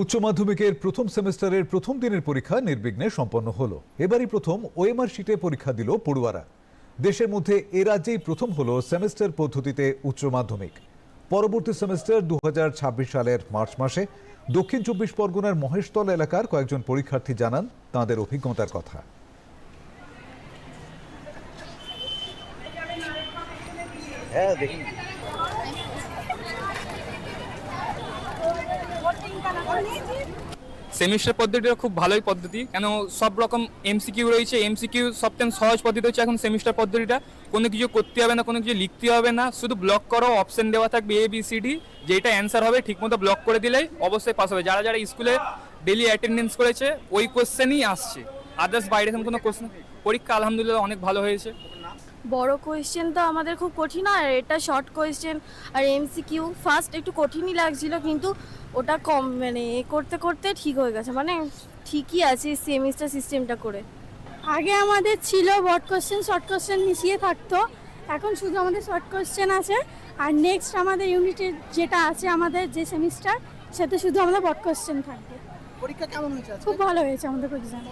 উচ্চ মাধ্যমিকের প্রথম সেমিস্টারের প্রথম দিনের পরীক্ষা নির্বিঘ্নে সম্পন্ন হলো। এবারই প্রথম ওএমআর শিটে পরীক্ষা দিল পড়ুয়ারা। দেশের মধ্যে এ রাজ্যেই প্রথম হলো সেমিস্টার পদ্ধতিতে উচ্চ মাধ্যমিক। পরবর্তী সেমিস্টার দুহাজার ছাব্বিশ সালের মার্চ মাসে দক্ষিণ চব্বিশ পরগনার মহেশতল এলাকার কয়েকজন পরীক্ষার্থী জানান তাঁদের অভিজ্ঞতার কথা। হ্যাঁ দেখি। সেমিস্টার পদ্ধতিটা খুব ভালোই পদ্ধতি। কেন সব রকম এমসিকিউ রয়েছে এমসিকিউ সবথেকে সহজ পদ্ধতি হচ্ছে এখন সেমিস্টার পদ্ধতিটা। কোনো কিছু করতে হবে না, কোনো কিছু লিখতে হবে না, শুধু ব্লক করো অপশন দেওয়া থাকবে এ বি সি ডি যেটা অ্যান্সার হবে ঠিকমতো ব্লক করে দিলেই অবশ্যই পাস হবে। যারা যারা স্কুলে ডেলি অ্যাটেন্ডেন্স করেছে, ওই কোশ্চেনই আসছে। আদার্স বাইরে কোনো কোশ্চেন পরীক্ষা আলহামদুলিল্লাহ অনেক ভালো হয়েছে। বড় কোয়েশ্চেন তো আমাদের খুব কঠিন আর এটা শর্ট কোয়েশ্চেন আর এমসিকিউ ফার্স্ট একটু কঠিনই লাগছিল কিন্তু ওটা কম মানে এ করতে করতে ঠিক হয়ে গেছে মানে ঠিকই আছে সেমিস্টার সিস্টেমটা করে। আগে আমাদের ছিল বট কোয়েশ্চেন শর্ট কোশ্চেন মিশিয়ে থাকতো এখন শুধু আমাদের শর্ট কোয়েশ্চেন আছে আর নেক্সট আমাদের ইউনিটের যেটা আছে আমাদের যে সেমিস্টার সেটা শুধু আমাদের বট কোশ্চেন থাকবে। পরীক্ষা কেমন হয়েছে খুব ভালো হয়েছে আমাদের এক্সাম